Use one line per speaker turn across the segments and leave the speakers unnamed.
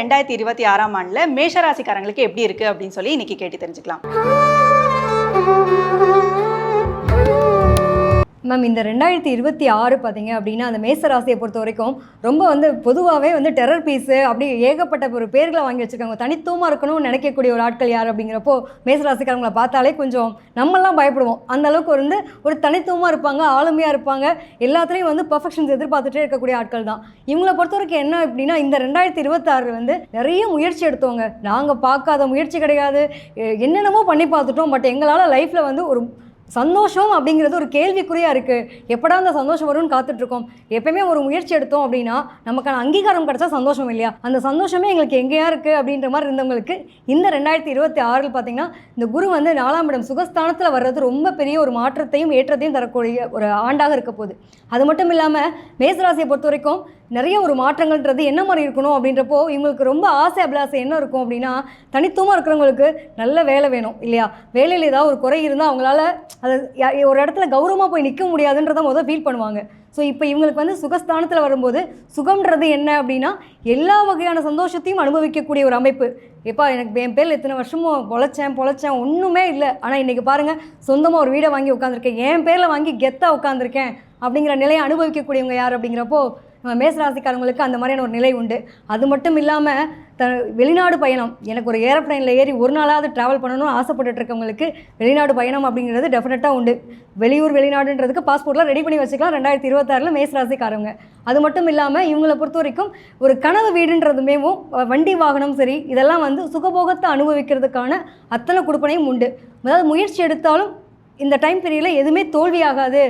ரெண்டாயிரத்தி இருபத்தி ஆறாம் ஆண்டுல மேஷராசிக்காரங்களுக்கு எப்படி இருக்கு அப்படின்னு சொல்லி இன்னைக்கு கேட்டு தெரிஞ்சுக்கலாம்.
மேம் இந்த ரெண்டாயிரத்தி இருபத்தி ஆறு பார்த்தீங்க அப்படின்னா அந்த மேச ராசியை பொறுத்த வரைக்கும் ரொம்ப வந்து பொதுவாகவே வந்து டெரர் பீஸு அப்படி ஏகப்பட்ட ஒரு பேர்களை வாங்கி வச்சுருக்காங்க. தனித்துவமாக இருக்கணும்னு நினைக்கக்கூடிய ஒரு ஆட்கள் யார் அப்படிங்கிறப்போ மேச ராசிக்காரங்களை பார்த்தாலே கொஞ்சம் நம்மெல்லாம் பயப்படுவோம். அந்த அளவுக்கு வந்து ஒரு தனித்துவமாக இருப்பாங்க ஆளுமையாக இருப்பாங்க. எல்லாத்துலேயும் வந்து பர்ஃபெக்ஷன்ஸ் எதிர்பார்த்துட்டே இருக்கக்கூடிய ஆட்கள் தான். இவங்களை பொறுத்த வரைக்கும் என்ன அப்படின்னா இந்த ரெண்டாயிரத்தி இருபத்தாறு வந்து நிறைய முயற்சி எடுத்தவங்க. நாங்கள் பார்க்காத முயற்சி கிடையாது. என்னென்னமோ பண்ணி பார்த்துட்டோம். பட் எங்களால் லைஃப்பில் வந்து ஒரு சந்தோஷம் அப்படிங்கிறது ஒரு கேள்விக்குறியாக இருக்குது எப்படா அந்த சந்தோஷம் வரும்னு காத்துட்ருக்கோம். எப்பயுமே ஒரு முயற்சி எடுத்தோம் அப்படின்னா நமக்கான அங்கீகாரம் கிடச்சா சந்தோஷம் இல்லையா? அந்த சந்தோஷமே எங்களுக்கு எங்கேயா இருக்குது அப்படின்ற மாதிரி இருந்தவங்களுக்கு இந்த ரெண்டாயிரத்தி இருபத்தி ஆறில் பார்த்திங்கன்னா இந்த குரு வந்து நாலாம் இடம் சுகஸ்தானத்தில் வர்றது ரொம்ப பெரிய ஒரு மாற்றத்தையும் ஏற்றத்தையும் தரக்கூடிய ஒரு ஆண்டாக இருக்க போகுது. அது மட்டும் இல்லாமல் மேசராசியை பொறுத்த வரைக்கும் நிறைய ஒரு மாற்றங்கள்ன்றது என்ன மாதிரி இருக்கணும் அப்படின்றப்போ இவங்களுக்கு ரொம்ப ஆசை அபிலாசை என்ன இருக்கும் அப்படின்னா தனித்துவமாக இருக்கிறவங்களுக்கு நல்ல வேலை வேணும் இல்லையா? வேலையில் ஏதாவது ஒரு குறை இருந்தால் அவங்களால அது யா- ஒரு இடத்துல கௌரவமாக போய் நிற்க முடியாதுன்றத முதல் ஃபீல் பண்ணுவாங்க. ஸோ இப்போ இவங்களுக்கு வந்து சுகஸ்தானத்தில் வரும்போது சுகம்ன்றது என்ன அப்படின்னா எல்லா வகையான சந்தோஷத்தையும் அனுபவிக்கக்கூடிய ஒரு அமைப்பு. எப்பா எனக்கு என் பேரில் இத்தனை வருஷமும் பொழைச்சேன் பொழைச்சேன் ஒன்றுமே இல்லை. ஆனால் இன்றைக்கி பாருங்கள் சொந்தமாக ஒரு வீடை வாங்கி உட்காந்துருக்கேன் என் பேரில் வாங்கி கெத்தாக உட்காந்துருக்கேன் அப்படிங்கிற நிலையை அனுபவிக்கக்கூடியவங்க யார் அப்படிங்கிறப்போ நம்ம மேசராசிக்காரங்களுக்கு அந்த மாதிரியான ஒரு நிலை உண்டு. அது மட்டும் இல்லாமல் த வெளிநாடு பயணம். எனக்கு ஒரு ஏரோப்ளைனில் ஏறி ஒரு நாளாவது ட்ராவல் பண்ணணும்னு ஆசைப்பட்டுட்டு இருக்கவங்களுக்கு வெளிநாடு பயணம் அப்படிங்கிறது டெஃபினட்டாக உண்டு. வெளியூர் வெளிநாடுன்றதுக்கு பாஸ்போர்ட்லாம் ரெடி பண்ணி வச்சுக்கலாம் ரெண்டாயிரத்தி இருபத்தாறில் மேசராசிக்காரங்க அது மட்டும் இல்லாமல் இவங்களை பொறுத்த வரைக்கும் ஒரு கனவு வீடுன்றதுமேவும் வண்டி வாகனம் சரி இதெல்லாம் வந்து சுகபோகத்தை அனுபவிக்கிறதுக்கான அத்தனை கொடுப்பனையும் உண்டு. அதாவது முயற்சி எடுத்தாலும் இந்த டைம் பீரியடில் எதுவுமே தோல்வியாகாது.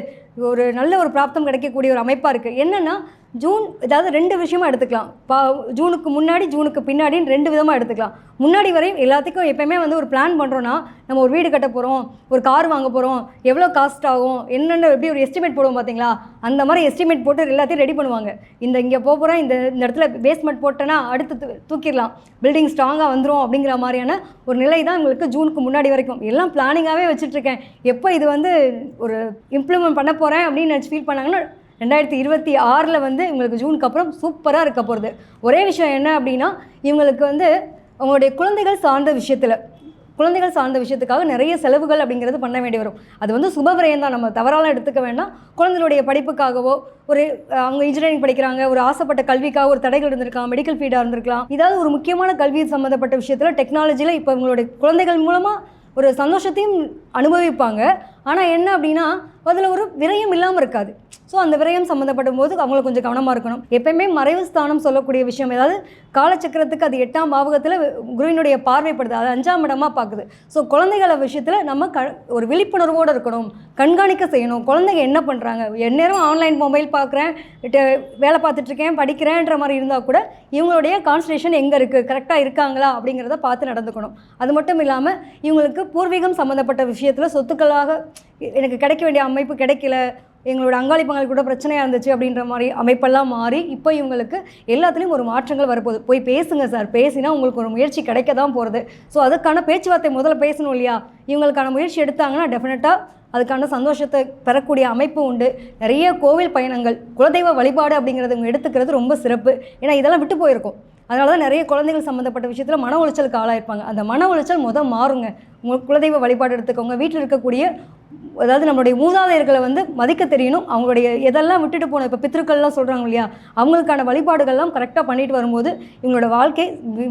ஒரு நல்ல ஒரு பிராப்தம் கிடைக்கக்கூடிய ஒரு அமைப்பாக இருக்குது என்னென்னா ஜூன் ஏதாவது ரெண்டு விஷயமா எடுத்துக்கலாம். பா ஜூனுக்கு முன்னாடி ஜூனுக்கு பின்னாடின்னு ரெண்டு விதமாக எடுத்துக்கலாம். முன்னாடி வரையும் எல்லாத்துக்கும் எப்போயுமே வந்து ஒரு பிளான் பண்ணுறோன்னா நம்ம ஒரு வீடு கட்ட போகிறோம் ஒரு கார் வாங்க போகிறோம் எவ்வளோ காஸ்ட் ஆகும் என்னென்ன எப்படி ஒரு எஸ்டிமேட் போடுவோம் பார்த்தீங்களா அந்த மாதிரி எஸ்டிமேட் போட்டு எல்லாத்தையும் ரெடி பண்ணுவாங்க. இந்த இங்கே போக போகிறேன் இந்த இந்த இடத்துல பேஸ்மெண்ட் போட்டேன்னா அடுத்து தூக்கிடலாம். பில்டிங் ஸ்ட்ராங்காக வந்துடும் அப்படிங்கிற மாதிரியான ஒரு நிலை தான் உங்களுக்கு ஜூனுக்கு முன்னாடி வரைக்கும். எல்லாம் பிளானிங்காகவே வச்சுட்ருக்கேன் எப்போ இது வந்து ஒரு இம்ப்ளிமெண்ட் பண்ண போகிறேன் அப்படின்னு நினச்சி ஃபீல் பண்ணாங்கன்னா ரெண்டாயிரத்தி இருபத்தி ஆறில் வந்து இவங்களுக்கு ஜூனுக்கு அப்புறம் சூப்பராக இருக்க போகிறது ஒரே விஷயம் என்ன அப்படின்னா இவங்களுக்கு வந்து அவங்களுடைய குழந்தைகள் சார்ந்த விஷயத்தில் குழந்தைகள் சார்ந்த விஷயத்துக்காக நிறைய செலவுகள் அப்படிங்கிறது பண்ண வேண்டி வரும். அது வந்து சுபவிரயம் தான். நம்ம தவறாலாம் எடுத்துக்க வேண்டாம். குழந்தைகளுடைய படிப்புக்காகவோ ஒரு அவங்க இன்ஜினியரிங் படிக்கிறாங்க ஒரு ஆசைப்பட்ட கல்விக்காக ஒரு தடைகள் இருந்திருக்கலாம் மெடிக்கல் ஃபீல்டாக இருந்திருக்கலாம். ஏதாவது ஒரு முக்கியமான கல்வி சம்மந்தப்பட்ட விஷயத்தில் டெக்னாலஜியில் இப்போ இவங்களுடைய குழந்தைகள் மூலமாக ஒரு சந்தோஷத்தையும் அனுபவிப்பாங்க. ஆனால் என்ன அப்படின்னா அதில் ஒரு விரயம் இல்லாமல் இருக்காது. ஸோ அந்த விரயம் சம்மந்தப்படும் போது அவங்கள கொஞ்சம் கவனமாக இருக்கணும். எப்பயுமே மறைவு ஸ்தானம் சொல்லக்கூடிய விஷயம் ஏதாவது காலச்சக்கரத்துக்கு அது எட்டாம் பாவகத்தில் குருவினுடைய பார்வைப்படுது அது அஞ்சாம் இடமா பார்க்குது. ஸோ குழந்தைகள விஷயத்தில் நம்ம க ஒரு விழிப்புணர்வோடு இருக்கணும். கண்காணிக்க செய்யணும். குழந்தைங்க என்ன பண்ணுறாங்க எந்நேரம் ஆன்லைன் மொபைல் பார்க்குறேன் வேலை பார்த்துட்ருக்கேன் படிக்கிறேன்ற மாதிரி இருந்தால் கூட இவங்களுடைய கான்சன்ட்ரேஷன் எங்கே இருக்குது கரெக்டாக இருக்காங்களா? அப்படிங்கிறத பார்த்து நடந்துக்கணும். அது மட்டும் இல்லாமல் இவங்களுக்கு பூர்வீகம் சம்மந்தப்பட்ட விஷயத்தில் சொத்துக்களாக எனக்கு கிடைக்க வேண்டிய அமைப்பு கிடைக்கல. எங்களோட அங்காளி பங்காளி கூட பிரச்சனையாக இருந்துச்சு அப்படின்ற மாதிரி அமைப்பெல்லாம் மாறி இப்போ இவங்களுக்கு எல்லாத்துலேயும் ஒரு மாற்றங்கள் வரப்போகுது. போய் பேசுங்க சார். பேசினா உங்களுக்கு ஒரு முயற்சி கிடைக்க தான் போகிறது ஸோ அதுக்கான பேச்சுவார்த்தை முதல்ல பேசணும் இல்லையா? இவங்களுக்கான முயற்சி எடுத்தாங்கன்னா டெஃபினட்டாக அதுக்கான சந்தோஷத்தை பெறக்கூடிய அமைப்பு உண்டு. நிறைய கோவில் பயணங்கள் குலதெய்வ வழிபாடு அப்படிங்கிறது இவங்க எடுத்துக்கிறது ரொம்ப சிறப்பு. ஏன்னா இதெல்லாம் விட்டு போயிருக்கும். அதனால தான் நிறைய குழந்தைகள் சம்மந்தப்பட்ட விஷயத்தில் மன உளைச்சலுக்கு ஆளாயிருப்பாங்க. அந்த மன உளைச்சல் மொதல் மாறுங்க. உங்கள் குலதெய்வ வழிபாடு எடுத்துக்கோங்க. வீட்டில் இருக்கக்கூடிய அதாவது நம்மளுடைய மூதாதையர்களை வந்து மதிக்க தெரியணும். அவங்களுடைய எதெல்லாம் விட்டுட்டு போன இப்போ பித்திருக்கள்லாம் சொல்கிறாங்க இல்லையா? அவங்களுக்கான வழிபாடுகள்லாம் கரெக்டாக பண்ணிட்டு வரும்போது இவங்களோட வாழ்க்கை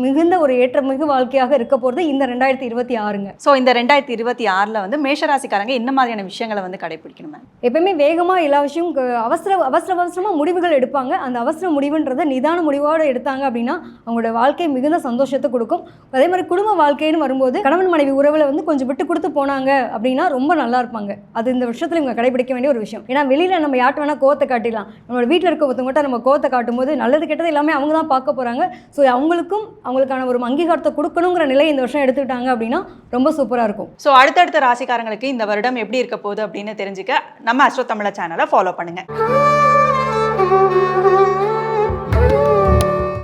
மிகுந்த ஒரு ஏற்றமிகு வாழ்க்கையாக இருக்க போகிறது இந்த ரெண்டாயிரத்தி இருபத்தி ஆறுங்க.
ஸோ இந்த ரெண்டாயிரத்தி இருபத்தி ஆறில் வந்து மேஷராசிக்காரங்க என்ன மாதிரியான விஷயங்களை வந்து கடைபிடிக்கணும்
எப்பயுமே வேகமாக எல்லா விஷயம் அவசர அவசர அவசரமாக முடிவுகள் எடுப்பாங்க. அந்த அவசர முடிவுன்றதை நிதான முடிவோடு எடுத்தாங்க அப்படின்னா அவங்களோட வாழ்க்கை மிகுந்த சந்தோஷத்தை கொடுக்கும். அதே மாதிரி குடும்ப வாழ்க்கைன்னு வரும்போது கணவன் மனைவி உறவில் வந்து கொஞ்சம் விட்டு கொடுத்து போனாங்க அப்படின்னா ரொம்ப நல்லா இருப்பாங்க. அது இந்த வருஷத்தில் இவங்க கடைபிடிக்க வேண்டிய ஒரு விஷயம். ஏன்னா வெளியில் நம்ம யார்ட்ட வேணால் கோவத்தை காட்டிடலாம். நம்மளோட வீட்டில் இருக்க ஒருத்தவங்கள்ட்ட நம்ம கோவத்தை காட்டும்போது நல்லது கெட்டது எல்லாமே அவங்க தான் பார்க்க போகிறாங்க ஸோ அவங்களுக்கும் அவங்களுக்கான ஒரு அங்கீகாரத்தை கொடுக்கணுங்கிற நிலை இந்த வருஷம் எடுத்துக்கிட்டாங்க அப்படின்னா ரொம்ப சூப்பராக இருக்கும்.
ஸோ அடுத்தடுத்த ராசிக்காரங்களுக்கு இந்த வருடம் எப்படி இருக்க போகுது அப்படின்னு தெரிஞ்சுக்க நம்ம அஸ்ட்ரோ தமிழ சேனலை ஃபாலோ பண்ணுங்க.